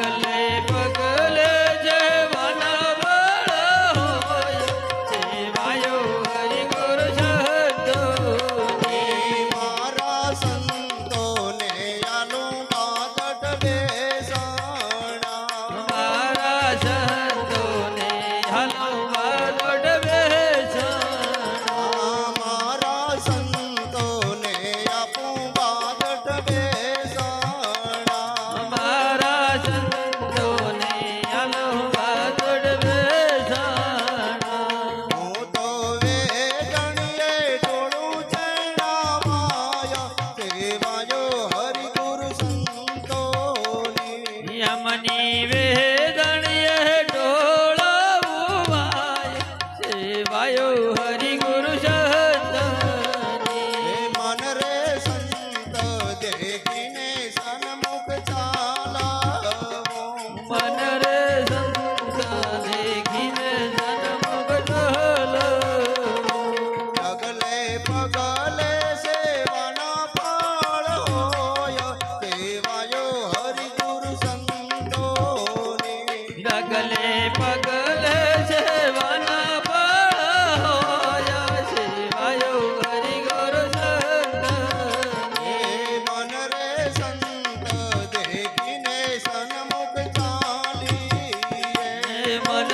गल પગલે પગલે સેવાના પળાયા સેવાયો હરી ગોર સંત હે મન રે સંત દેખીને સન્મુખ ચાલી મન